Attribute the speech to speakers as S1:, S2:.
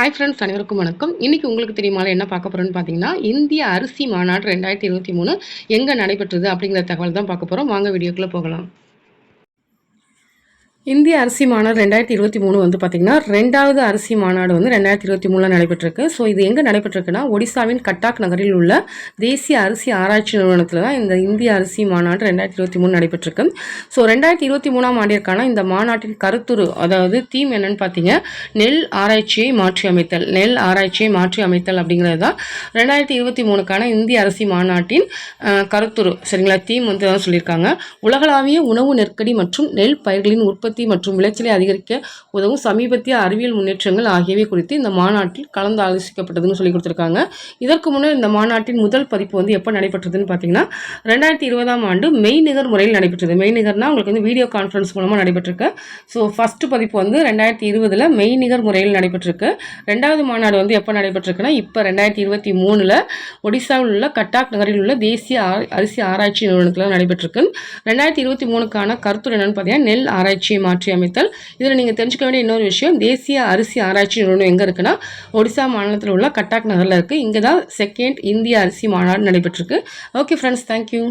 S1: Hi friends அனைவருக்கும் வணக்கம். இன்றைக்கி உங்களுக்கு தெரியுமால என்ன பார்க்க போகிறோன்னு பார்த்தீங்கன்னா இந்திய அரிசி மாநாடு ரெண்டாயிரத்தி இருபத்தி மூணு எங்கே நடைபெற்றது அப்படிங்கிற தகவல் தான் பார்க்க போகிறோம் வாங்க வீடியோக்குள்ளே போகலாம். இந்திய அரிசி மாநாடு ரெண்டாயிரத்தி இருபத்தி மூணு வந்து பார்த்திங்கன்னா ரெண்டாவது அரிசி மாநாடு வந்து ரெண்டாயிரத்தி இருபத்தி மூணில் நடைபெற்றிருக்கு. ஸோ இது எங்கே நடைபெற்றிருக்குன்னா ஒடிசாவின் கட்டாக் நகரில் உள்ள தேசிய அரிசி ஆராய்ச்சி நிறுவனத்தில் தான் இந்த இந்திய அரிசி மாநாடு ரெண்டாயிரத்தி இருபத்தி மூணு நடைபெற்றிருக்கு. ஸோ ரெண்டாயிரத்தி இருபத்தி மூணாம் ஆண்டிற்கான இந்த மாநாட்டின் கருத்துரு அதாவது தீம் என்னன்னு பார்த்தீங்க நெல் ஆராய்ச்சியை மாற்றி அமைத்தல் நெல் ஆராய்ச்சியை மாற்றி அமைத்தல் அப்படிங்கிறது தான் ரெண்டாயிரத்தி இருபத்தி மூணுக்கான இந்திய அரிசி மாநாட்டின் கருத்துரு. சரிங்களா? தீம் வந்து தான் சொல்லியிருக்காங்க. உலகளாவிய உணவு நெருக்கடி மற்றும் நெல் பயிர்களின் உற்பத்தி உற்பத்தி மற்றும் விளைச்சலை அதிகரிக்க உதவும் சமீபத்திய அறிவியல் முன்னேற்றங்கள் ஆகியவை குறித்து இந்த மாநாட்டில் கலந்து ஆலோசிக்கப்பட்டதுன்னு சொல்லி கொடுத்துருக்காங்க. இதற்கு முன்னர் இந்த மாநாட்டின் முதல் பதிப்பு வந்து எப்போ நடைபெற்றதுன்னு பார்த்தீங்கன்னா ரெண்டாயிரத்தி இருபதாம் ஆண்டு மெய்நிகர் முறையில் நடைபெற்றது. மெய்நிகர்னா உங்களுக்கு வந்து வீடியோ கான்ஃபரன்ஸ் மூலமாக நடைபெற்றிருக்கு. ஸோ ஃபஸ்ட்டு பதிப்பு வந்து ரெண்டாயிரத்தி இருபதில் மெய்நிகர் முறையில் நடைபெற்றிருக்கு. ரெண்டாவது மாநாடு வந்து எப்போ நடைபெற்றிருக்குன்னா இப்போ ரெண்டாயிரத்தி இருபத்தி மூணில் ஒடிசாவில் உள்ள கட்டாக் நகரில் உள்ள தேசிய அரிசி ஆராய்ச்சி நிறுவனத்தில் நடைபெற்றிருக்கு. ரெண்டாயிரத்தி இருபத்தி மூணுக்கான கருத்துரை என்னன்னு பார்த்தீங்கன்னா நெல் ஆராய்ச்சி மாற்றி அமைத்தல் இதில் நீங்கள் தெரிஞ்சுக்க வேண்டிய இன்னொரு விஷயம் தேசிய அரிசி ஆராய்ச்சி நிறுவனம் எங்கே இருக்குன்னா ஒடிசா மாநிலத்தில் உள்ள கட்டாக் நகரில் இருக்குது இங்கே தான் செகண்ட் இந்திய அரிசி மாநாடு நடைபெற்றிருக்கு. Okay friends thank you